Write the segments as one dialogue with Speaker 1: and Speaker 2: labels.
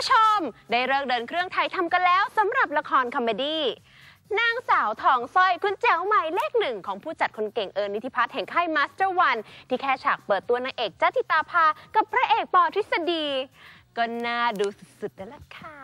Speaker 1: ผู้ชม ได้เลิกเดินเครื่องไทยทำกันแล้วสำหรับละครคอมเมดี้นางสาวทองสร้อยคุณแจ๋วใหม่เลขหนึ่งของผู้จัดคนเก่งเอิญนิธิพัฒน์แห่งค่ายมาสเตอร์วัน ที่แค่ฉากเปิดตัวนางเอกจ้าติตาภา กับพระเอกปอทฤษฎี ก็น่าดูสุดๆแล้วล่ะค่ะ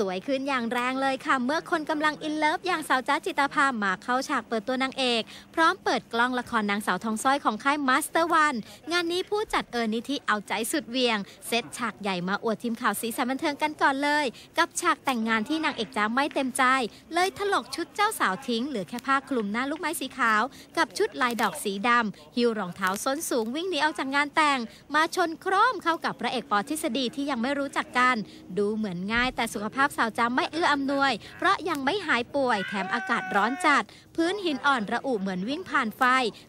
Speaker 2: สวยขึ้นอย่างแรงเลยค่ะ เมื่อคนกำลังอินเลิฟอย่างสาวจ้าจิตาภามาเข้าฉากเปิดตัวนางเอก พร้อมเปิดกล้องละครนางสาวทองสร้อยของค่ายมาสเตอร์วันงานนี้ผู้จัดเอิญนิธิเอาใจสุดเวียง เซตฉากใหญ่มาอวดทีมข่าวสีสันบันเทิงกันก่อนเลย กับฉากแต่งงานที่นางเอกจ้าไม่เต็มใจ เลยถลกชุดเจ้าสาวทิ้งเหลือแค่ผ้าคลุมหน้าลูกไม้สีขาว กับชุดลายดอกสีดำหิวรองเท้าส้นสูงวิ่งหนีออกจากงานแต่ง มาชนโครมเข้ากับพระเอกปอทฤษฎีที่ยังไม่รู้จักกัน ดูเหมือนง่ายแต่สุขภาพสาวจ้าไม่เอื้ออำนวย เพราะยังไม่หายป่วย แถมอากาศร้อนจัด พื้นหินอ่อนระอุเหมือนวิ่งผ่านไฟ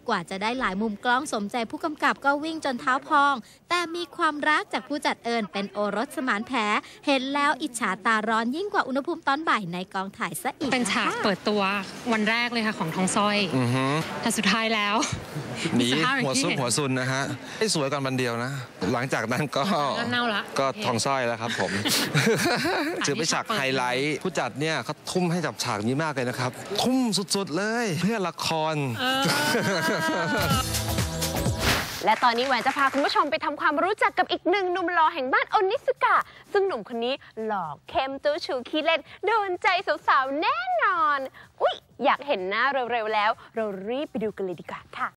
Speaker 2: กว่าจะได้หลายมุมกล้องสมใจผู้กำกับก็วิ่งจนเท้าพอง แต่มีความรักจากผู้จัดเอิญเป็นโอรสสมานแผลเห็นแล้วอิจฉาตาร้อนยิ่งกว่าอุณหภูมิตอนบ่ายในกองถ่ายซะอีก
Speaker 3: เป็นฉากเปิดตัววันแรกเลยค่ะของทองสร้อย
Speaker 4: อือฮึ
Speaker 3: แต่สุดท้ายแล้ว
Speaker 4: หนี
Speaker 3: สภาพอย่าง
Speaker 4: หัว
Speaker 3: ที่
Speaker 4: ซุก
Speaker 3: เห็น
Speaker 4: หัวซุนนะฮะให้สวยก่อนวันเดียวนะ หลังจากนั้นก็
Speaker 3: เน่าละ
Speaker 4: ก็
Speaker 3: โอเค
Speaker 4: ทองสร้อยแล้วครับผมถือเป็นฉากไฮไลท์ผู้จัดเนี่ยเขาทุ่มให้กับฉากนี้มากเลยนะครับ ทุ่มสุดๆเลย เพื่อละคร
Speaker 1: และตอนนี้แหวนจะพาคุณผู้ชมไปทำความรู้จักกับอีกหนึ่งหนุ่มหล่อแห่งบ้านโอนิสกะ ซึ่งหนุ่มคนนี้หล่อเข้มจู้ชูขี้เล่นโดนใจสาวๆแน่นอน อุ๊ย อยากเห็นหน้าเร็วๆแล้ว เรารีบไปดูกันเลยดีกว่าค่ะ